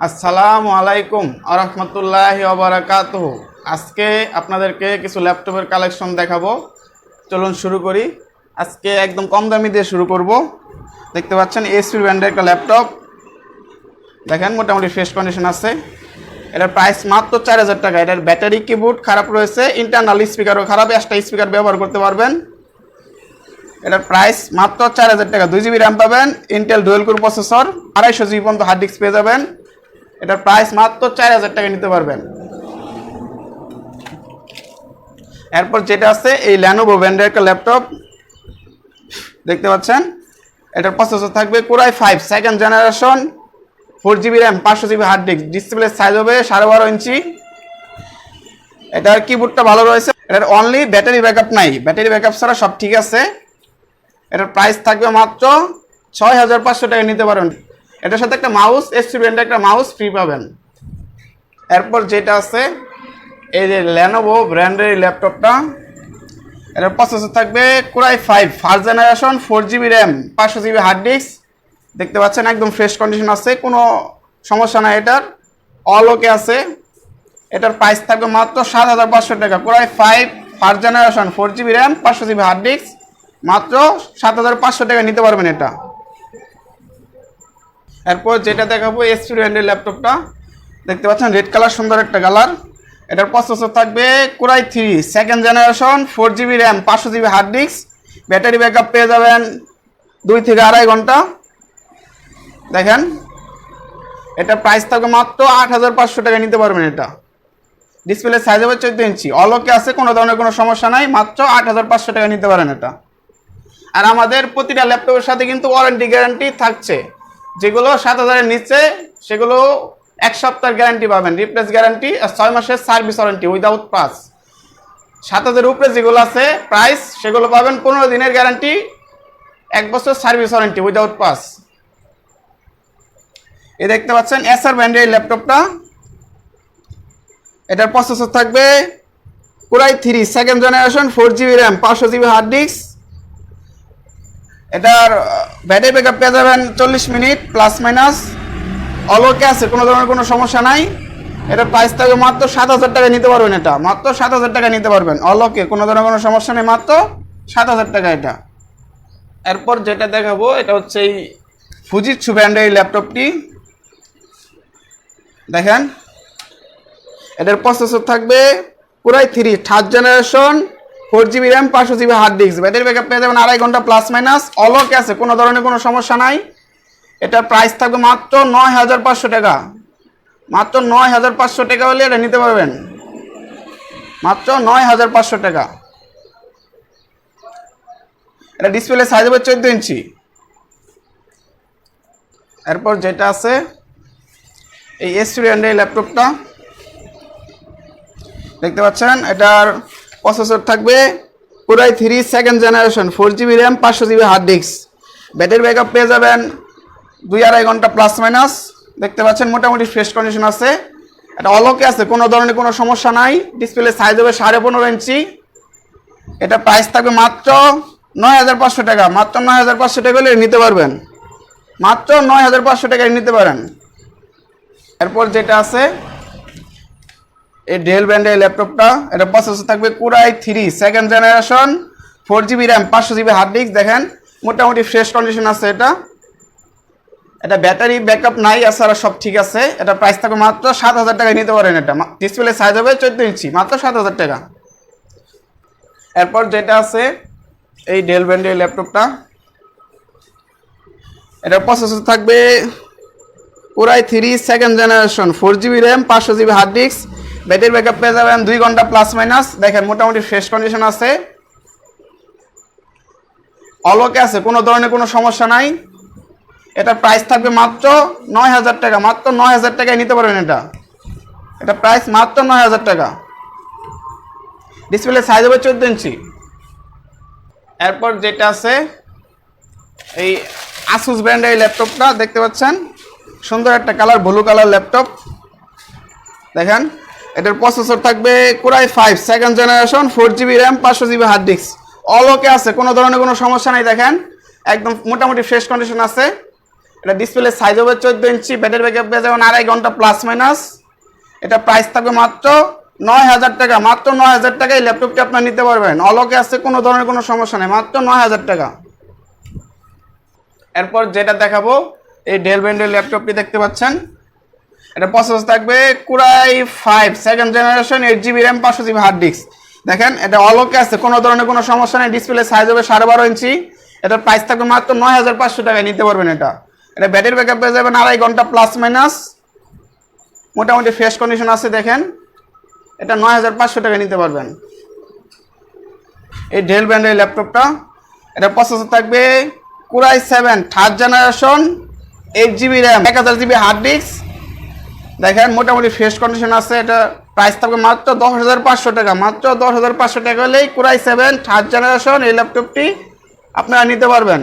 আসসালামু আলাইকুম আরহামতুল্লাহ ওবরাকাত আজকে আপনাদেরকে কিছু ল্যাপটপের কালেকশন দেখাবো। চলুন শুরু করি। আজকে একদম কম দামি দিয়ে শুরু করব। দেখতে পাচ্ছেন এসপি ব্র্যান্ডের একটা ল্যাপটপ। দেখেন, মোটামুটি ফ্রেশ কন্ডিশন আছে। এটার প্রাইস মাত্র চার হাজার টাকা। এটার ব্যাটারি কিবোর্ড খারাপ রয়েছে ইন্টারনাল স্পিকারও খারাপ একটা স্পিকার ব্যবহার করতে পারবেন। এটার প্রাইস মাত্র চার হাজার টাকা। দুই জিবি র্যাম পাবেন ইন্টেল ডুয়েল কোর প্রসেসর আড়াইশো জিবি পর্যন্ত হার্ড ডিস্ক পেয়ে যাবেন। এটার প্রাইস মাত্র চার হাজার টাকা নিতে পারবেন। এরপর যেটা আছে, এই ল্যানোভো ব্র্যান্ডের একটা ল্যাপটপ দেখতে পাচ্ছেন? এটার প্রসেসর থাকবে core i five second generation four GB RAM পাঁচশো GB hard disk display size হবে সাড়ে বারো ইঞ্চি। এটার কিবোর্ডটা ভালো রয়েছে। এটার অনলি ব্যাটারি ব্যাকআপ নাই। ব্যাটারি ব্যাকআপ ছাড়া সব ঠিক আছে। এটার প্রাইস থাকবে মাত্র ছয় হাজার পাঁচশো টাকা নিতে পারেন। এটার সাথে একটা মাউস ব্র্যান্ডের একটা মাউস ফ্রি পাবেন। এরপর যেটা আছে, এই যে ল্যানোভো ব্র্যান্ডের ল্যাপটপটা এটার প্রসেসর থাকবে core i five first generation four GB RAM পাঁচশো জিবি হার্ড ডিস্ক দেখতে পাচ্ছেন, একদম ফ্রেশ কন্ডিশন আছে, কোনো সমস্যা নাই এটার। অল ওকে আছে। এটার প্রাইস থাকবে মাত্র সাত হাজার পাঁচশো টাকা। Core i five first generation four GB RAM পাঁচশো জিবি হার্ড ডিস্ক মাত্র সাত হাজার পাঁচশো টাকা নিতে পারবেন এটা। এরপর যেটা দেখাবো এসপি ব্র্যান্ডের ল্যাপটপটা। দেখতে পাচ্ছেন রেড কালার সুন্দর একটা কালার এটার প্রসেসর থাকবে core i three second generation four GB RAM পাঁচশো GB hard disk battery backup পেয়ে যাবেন দুই থেকে আড়াই ঘণ্টা। দেখেন, এটা প্রাইস থাকবে মাত্র আট হাজার পাঁচশো টাকা, নিতে পারবেন এটা। ডিসপ্লে সাইজ হবে চোদ্দ ইঞ্চি। অলকে আছে, কোনো ধরনের কোনো সমস্যা নাই, মাত্র আট হাজার পাঁচশো টাকা, নিতে পারেন এটা। আর আমাদের প্রতিটা ল্যাপটপের সাথে কিন্তু ওয়ারেন্টি গ্যারান্টি থাকছে। যেগুলো সাত হাজারের নিচে, সেগুলো এক সপ্তাহের গ্যারান্টি পাবেন। রিপ্লেস গ্যারান্টি আর ছয় মাসের সার্ভিস ওয়ারেন্টি উইদাউট পাস সাত হাজারের উপরে যেগুলো আছে প্রাইস সেগুলো পাবেন পনেরো দিনের গ্যারান্টি এক বছর সার্ভিস ওয়ারেন্টি উইদাউট পাস এ দেখতে পাচ্ছেন এসআর ব্র্যান্ডের এই ল্যাপটপটা এটার প্রসেসর থাকবে core i three second generation four GB RAM পাঁচশো জিবি হার্ড ডিস্ক এটার ব্যাটারি ব্যাকআপ পেয়ে যাবেন চল্লিশ মিনিট প্লাস মাইনাস অলকে আছে, কোনো ধরনের কোনো সমস্যা নাই। এটার প্রাইস থাকবে মাত্র সাত হাজার টাকা নিতে পারবেন এটা। মাত্র সাত হাজার টাকা নিতে পারবেন। অলোকে, কোনো ধরনের কোনো সমস্যা নেই, মাত্র সাত হাজার টাকা এটা। এরপর যেটা দেখাবো, এটা হচ্ছে এই ফুজিৎসু ব্র্যান্ডের এই ল্যাপটপটি দেখেন। এটার প্রসেসর থাকবে পুরাই three third generation four GB RAM, পাঁচশো GB hard disk. Battery backup পেয়ে যাবেন আড়াই ঘণ্টা প্লাস মাইনাস অলকে আছে, কোনো ধরনের কোনো সমস্যা নাই। এটার প্রাইস থাকবে মাত্র নয় হাজার পাঁচশো টাকা। মাত্র নয় হাজার পাঁচশো টাকা হলে এটা নিতে পারবেন। মাত্র নয় হাজার পাঁচশো টাকা। এটা ডিসপ্লে সাইজ হবে চোদ্দ ইঞ্চি। এরপর যেটা আছে, এই এই ল্যাপটপটা দেখতে পাচ্ছেন, এটার প্রসেসর থাকবে পুরাই three second generation four GB RAM পাঁচশো GB hard disk battery backup পেয়ে যাবেন দুই আড়াই ঘণ্টা প্লাস মাইনাস দেখতে পাচ্ছেন মোটামুটি ফ্রেশ কন্ডিশন আছে। এটা অলকে আছে, কোনো ধরনের কোনো সমস্যা নাই। ডিসপ্লে সাইজ হবে সাড়ে পনেরো ইঞ্চি। এটা প্রাইস থাকবে মাত্র নয় হাজার পাঁচশো টাকা। মাত্র নয় হাজার পাঁচশো টাকা হলে নিতে পারবেন। মাত্র নয় হাজার পাঁচশো টাকায় নিতে পারেন। এরপর যেটা আছে এই ডেল ব্র্যান্ডের ল্যাপটপটা এটা প্রসেসর থাকবে core i three second generation four GB RAM পাঁচশো জিবি হার্ড ডিস্ক দেখেন, মোটামুটি ফ্রেশ কন্ডিশন আছে এটা। এটা ব্যাটারি ব্যাকআপ নাই আর সব ঠিক আছে। এটা প্রাইস থাকবে মাত্র সাত হাজার টাকায় নিতে পারেন এটা। ডিসপ্লে সাইজ হবে চোদ্দ ইঞ্চি, মাত্র সাত হাজার টাকা। এরপর যেটা আছে, এই ডেল ব্র্যান্ডের ল্যাপটপটা এটা প্রসেসর থাকবে পুরাই three second generation four GB RAM পাঁচশো GB hard disk battery backup পেয়ে যাবেন দুই ঘণ্টা প্লাস মাইনাস দেখেন, মোটামুটি ফ্রেশ কন্ডিশন আছে। অলকে আছে, কোনো ধরনের কোনো সমস্যা নাই। এটা প্রাইস থাকবে মাত্র নয় হাজার টাকা, মাত্র নয় হাজার টাকায় নিতে পারবেন এটা। এটা প্রাইস মাত্র নয় হাজার টাকা। ডিসপ্লে সাইজ হবে চোদ্দ ইঞ্চি। এরপর যেটা আছে, এই আসুস ব্র্যান্ডের এই ল্যাপটপটা দেখতে পাচ্ছেন? সুন্দর একটা কালার ব্লু কালার ল্যাপটপ দেখেন এটার প্রসেসর থাকবে core i five second generation four GB RAM পাঁচশো GB hard disk all okay আছে, কোনো ধরনের কোনো সমস্যা নেই, দেখেন। একদম মোটামুটি ফ্রেশ কন্ডিশন আছে। এটা ডিসপ্লে সাইজ হবে চোদ্দ ইঞ্চি ব্যাটারি ব্যাকআপ পেয়ে যাবেন আড়াই ঘণ্টা প্লাস মাইনাস এটা প্রাইস থাকবে মাত্র নয় হাজার টাকা, মাত্র নয় হাজার টাকা এই ল্যাপটপটি আপনার নিতে পারবেন। অলকে আছে, কোনো ধরনের কোনো সমস্যা নেই, মাত্র নয় হাজার টাকা। এরপর যেটা দেখাবো, এই ডেল ব্র্যান্ডের ল্যাপটপটি দেখতে পাচ্ছেন। এটা প্রসেস থাকবে core i five second generation eight GB RAM পাঁচশো জিবি হার্ড ডিস্ক দেখেন, এটা অলকে আছে, কোনো ধরনের কোনো সমস্যা নেই ডিসপ্লে সাইজ হবে সাড়ে বারো ইঞ্চি। এটার প্রাইস থাকবে মাত্র নয় হাজার পাঁচশো টাকায়, নিতে পারবেন এটা। এটা ব্যাটারি ব্যাকআপ পেয়ে যাবেন আড়াই ঘণ্টা প্লাস মাইনাস মোটামুটি ফ্রেশ কন্ডিশন আছে, দেখেন। এটা নয় হাজার পাঁচশো টাকা নিতে পারবেন। এই ডেল ব্র্যান্ডের ল্যাপটপটা এটা প্রসেসর থাকবে core i seven third generation eight GB RAM এক হাজার জিবি হার্ড ডিস্ক দেখেন মোটামুটি ফ্রেশ কন্ডিশন আছে, এটা প্রাইস থাকবে মাত্র দশ হাজার পাঁচশো টাকা। মাত্র দশ হাজার পাঁচশো টাকা হলেই কুরাই সেভেন থার্ড জেনারেশন এই ল্যাপটপটি আপনারা নিতে পারবেন।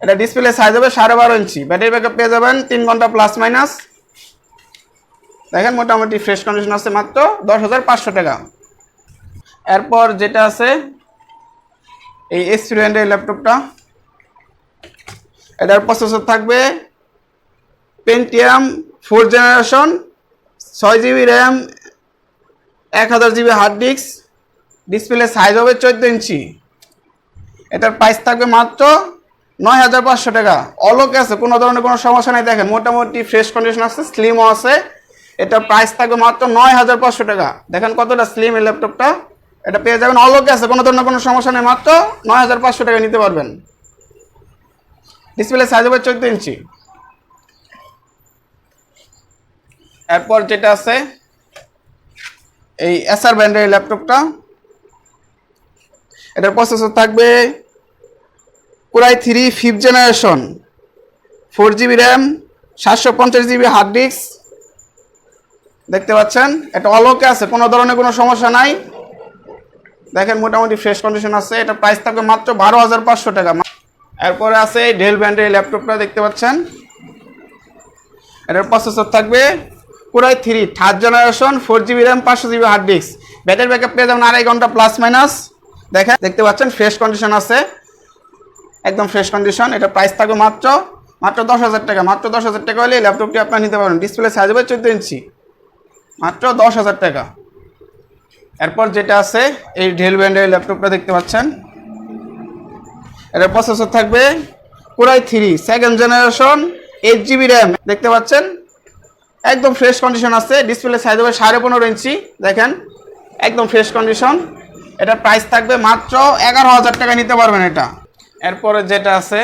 এটা ডিসপ্লে সাইজ হবে সাড়ে বারো ইঞ্চি। ব্যাটারি ব্যাকআপ পেয়ে যাবেন, তিন ঘণ্টা প্লাস মাইনাস দেখেন মোটামুটি ফ্রেশ কন্ডিশন আছে মাত্র দশ হাজার পাঁচশো টাকা। এরপর যেটা আছে, এই এক্সপিরিয়েন্টের ল্যাপটপটা এটার প্রসেসর থাকবে পেন্টিয়াম ফোর জেনারেশন ছয় জিবি র্যাম এক হাজার GB hard disk display size হবে চোদ্দ ইঞ্চি। এটার প্রাইস থাকবে মাত্র নয় হাজার পাঁচশো টাকা। অলকে আছে, কোনো ধরনের কোনো সমস্যা নেই। দেখেন, মোটামুটি ফ্রেশ কন্ডিশন আছে স্লিমও আছে। এটার প্রাইস থাকবে মাত্র নয় হাজার পাঁচশো টাকা। দেখেন কতটা স্লিম এই ল্যাপটপটা এটা পেয়ে যাবেন অলকে আছে, কোনো ধরনের কোনো সমস্যা নেই। মাত্র নয় হাজার পাঁচশো টাকা নিতে পারবেন। ডিসপ্লে সাইজ হবে চোদ্দ ইঞ্চি। এরপর যেটা আছে, এই এসআর ব্র্যান্ডের ল্যাপটপটা, এটার প্রসেসর থাকবে core i three fifth generation four GB RAM সাতশো পঞ্চাশ জিবি হার্ড ডিস্ক দেখতে পাচ্ছেন? এটা অলকে আছে, কোনো ধরনের কোনো সমস্যা নাই। দেখেন, মোটামুটি ফ্রেশ কন্ডিশন আছে। এটা প্রাইস থাকবে মাত্র বারো হাজার পাঁচশো টাকা। এরপরে আছে ডেল ব্র্যান্ডের ল্যাপটপটা, দেখতে পাচ্ছেন? এটার প্রসেসর থাকবে core i three third generation four GB RAM পাঁচশো GB hard disk battery backup পেয়ে যাবেন আড়াই ঘণ্টা প্লাস মাইনাস দেখেন, দেখতে পাচ্ছেন ফ্রেশ কন্ডিশন আছে। একদম ফ্রেশ কন্ডিশন এটা প্রাইস থাকবে মাত্র মাত্র দশ হাজার টাকা। মাত্র দশ হাজার টাকা হলে ল্যাপটপটি আপনার নিতে পারেন। ডিসপ্লে সাইজ হবে চোদ্দ ইঞ্চি। মাত্র দশ হাজার টাকা। এরপর যেটা আছে, এই ডেল ব্র্যান্ডের ল্যাপটপটা দেখতে পাচ্ছেন। এটার প্রসেসর থাকবে core i three second generation eight GB RAM দেখতে পাচ্ছেন একদম ফ্রেশ কন্ডিশন আছে ডিসপ্লে সাইজ হবে সাড়ে পনেরো ইঞ্চি দেখেন, একদম ফ্রেশ কন্ডিশন এটার প্রাইস থাকবে মাত্র এগারো হাজার টাকা নিতে পারবেন এটা। এরপরে যেটা আছে,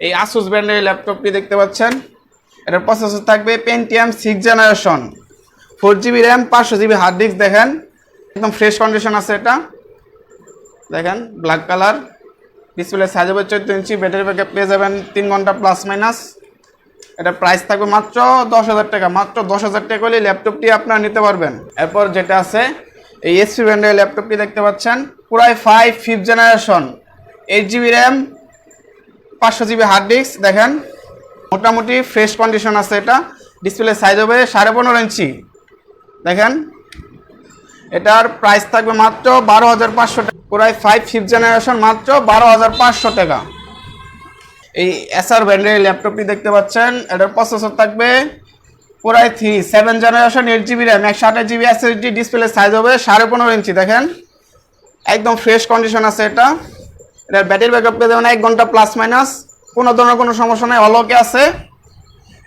এই আসুস ব্র্যান্ডের ল্যাপটপটি দেখতে পাচ্ছেন। এটার প্রসেসর থাকবে Pentium six generation four GB RAM পাঁচশো জিবি হার্ড ডিস্ক দেখেন, একদম ফ্রেশ কন্ডিশন আছে এটা। দেখেন ব্ল্যাক কালার ডিসপ্লে সাইজ হবে চোদ্দ ইঞ্চি ব্যাটারি ব্যাকআপ পেয়ে যাবেন তিন ঘণ্টা প্লাস মাইনাস এটা প্রাইস থাকবে মাত্র দশ হাজার টাকা। মাত্র দশ হাজার টাকা হলে ল্যাপটপটি আপনারা নিতে পারবেন। এরপর যেটা আছে, এই এসপি ব্র্যান্ডের ল্যাপটপটি দেখতে পাচ্ছেন। পুরাই five fifth generation eight GB RAM পাঁচশো জিবি হার্ড ডিস্ক দেখেন। মোটামুটি ফ্রেশ কন্ডিশন আছে এটা। ডিসপ্লে সাইজ হবে সাড়ে পনেরো ইঞ্চি দেখেন। এটার প্রাইস থাকবে মাত্র বারো হাজার পাঁচশো টাকা। পুরাই ফাইভ ফিফথ জেনারেশন মাত্র বারো হাজার পাঁচশো টাকা। এই এসআর ব্র্যান্ডের ল্যাপটপটি দেখতে পাচ্ছেন। এটার প্রসেসর থাকবে পুরাই three seven generation eight GB RAM একশো আঠাশ জিবি এসএসডি ডিসপ্লে সাইজ হবে সাড়ে পনেরো ইঞ্চি, দেখেন। একদম ফ্রেশ কন্ডিশন আছে এটা। এটার ব্যাটারি ব্যাকআপ পেয়ে যাবেন এক ঘণ্টা প্লাস মাইনাস কোনো ধরনের কোনো সমস্যা নেই অলকে আছে।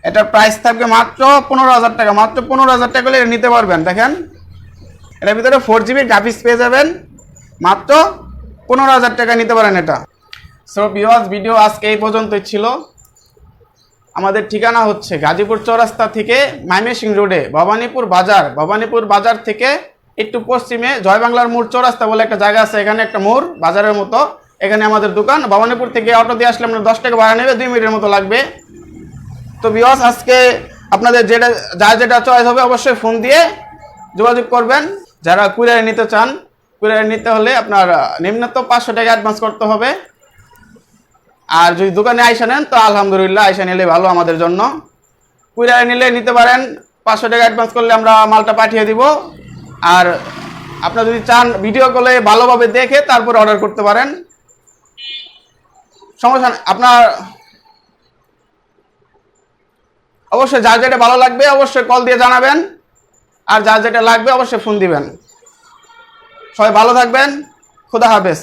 এটার প্রাইস থাকবে মাত্র পনেরো হাজার টাকা, মাত্র পনেরো হাজার টাকা হলে নিতে পারবেন, দেখেন। এটার ভিতরে ফোর জিবি গ্রাফিক্স পেয়ে যাবেন, মাত্র পনেরো হাজার টাকা নিতে পারেন এটা। সো বিওয়াজ ভিডিও আজকে এই পর্যন্তই ছিল। আমাদের ঠিকানা হচ্ছে গাজীপুর চৌরাস্তা থেকে মাইমেসিং রোডে, ভবানীপুর বাজার। ভবানীপুর বাজার থেকে একটু পশ্চিমে জয় বাংলার মোড় চৌরাস্তা বলে একটা জায়গা আছে, এখানে একটা মোড়, বাজারের মতো। এখানে আমাদের দোকান, ভবানীপুর থেকে অটো দিয়ে আসলে আপনার দশ টাকা ভাড়া নেবে, দুই মিনিটের মতো লাগবে। তো বিওয়াস আজকে আপনাদের যেটা যা যেটা চয়েস হবে অবশ্যই ফোন দিয়ে যোগাযোগ করবেন। যারা কুরিয়ারে নিতে চান, কুরিয়ারে নিতে হলে আপনার নিম্নত পাঁচশো টাকা অ্যাডভান্স করতে হবে। আর যদি দোকানে আইসা নেন, তো আলহামদুলিল্লাহ আইসা নিলে ভালো আমাদের জন্য। কুরিয়ারে নিলে নিতে পারেন। পাঁচশো টাকা অ্যাডভান্স করলে আমরা মালটা পাঠিয়ে দিব। আর আপনারা যদি চান ভিডিও কলে ভালোভাবে দেখে তারপরে অর্ডার করতে পারেন। সমস্যা। আপনার অবশ্যই যার যেটা ভালো লাগবে অবশ্যই কল দিয়ে জানাবেন। আর যার যেটা লাগবে অবশ্যই ফোন দিবেন। সবাই ভালো থাকবেন। খুদা হাফেজ।